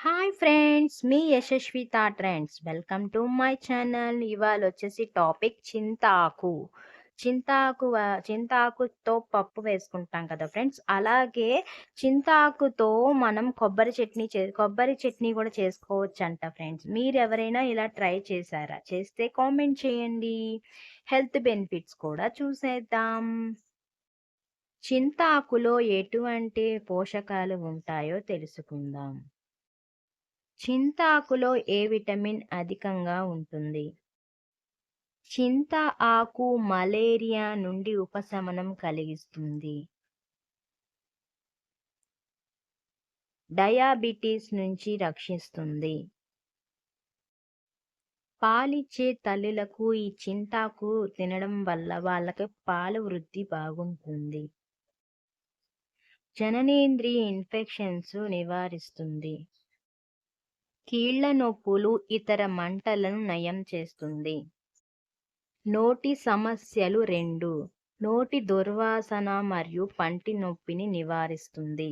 Hi friends me Yashasvita trends welcome to my channel ఇవాళ వచ్చేసి topic చింతాకు. చింతాకు చింతాకుతో పప్పు వేసుకుంటాం కదా ఫ్రెండ్స్ అలాగే చింతాకుతో మనం కొబ్బరి చట్నీ చే కొబ్బరి చట్నీ కూడా చేసుకోవచ్చు అంట ఫ్రెండ్స్ మీరు ఎవరైనా ఇలా ట్రై చేశారా? చేస్తే కామెంట్ చేయండి. హెల్త్ బెనిఫిట్స్ కూడా చూసేద్దాం. చింతాకులో ఎటువంటి పోషకాలు ఉంటాయో తెలుసుకుందాం. చింతాకులో ఏ విటమిన్ అధికంగా ఉంటుంది? చింత ఆకు మలేరియా నుండి ఉపశమనం కలిగిస్తుంది. డయాబెటీస్ నుంచి రక్షిస్తుంది. పాలిచ్చే తల్లులకు ఈ చింతాకు తినడం వల్ల వాళ్ళకి పాల వృద్ధి బాగుంటుంది. జననేంద్రియ ఇన్ఫెక్షన్స్ నివారిస్తుంది. కీళ్ళ నొప్పులు ఇతర మంటలను నయం చేస్తుంది. నోటి సమస్యలు రెండు. నోటి దుర్వాసన మరియు పంటి నొప్పిని నివారిస్తుంది.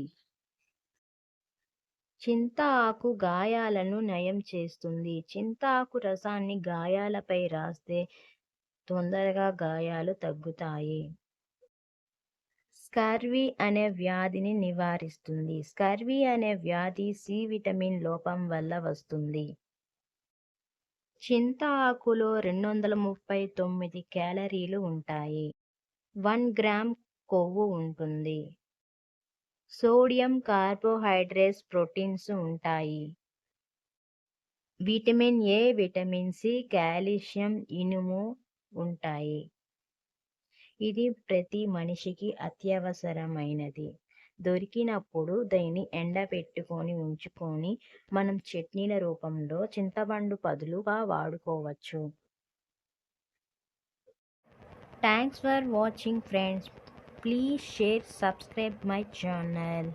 చింత ఆకు గాయాలను నయం చేస్తుంది. చింత ఆకు రసాన్ని గాయాలపై రాస్తే తొందరగా గాయాలు తగ్గుతాయి. స్కర్వీ అనే వ్యాధిని నివారిస్తుంది. స్కర్వి అనే వ్యాధి సి విటమిన్ లోపం వల్ల వస్తుంది. చింత ఆకులో రెండు వందల ముప్పై తొమ్మిది క్యాలరీలు ఉంటాయి. వన్ గ్రామ్ కొవ్వు ఉంటుంది. సోడియం కార్బోహైడ్రేట్స్ ప్రోటీన్స్ ఉంటాయి. Vitamin A vitamin C calcium ఇనుము ఉంటాయి. ఇది ప్రతి మనిషికి అత్యవసరమైనది. దొరికినప్పుడు దీన్ని ఎండబెట్టుకొని ఉంచుకొని మనం చట్నీల రూపంలో చింతపండు బదులుగా వాడుకోవచ్చు. Thanks for watching friends please share subscribe my channel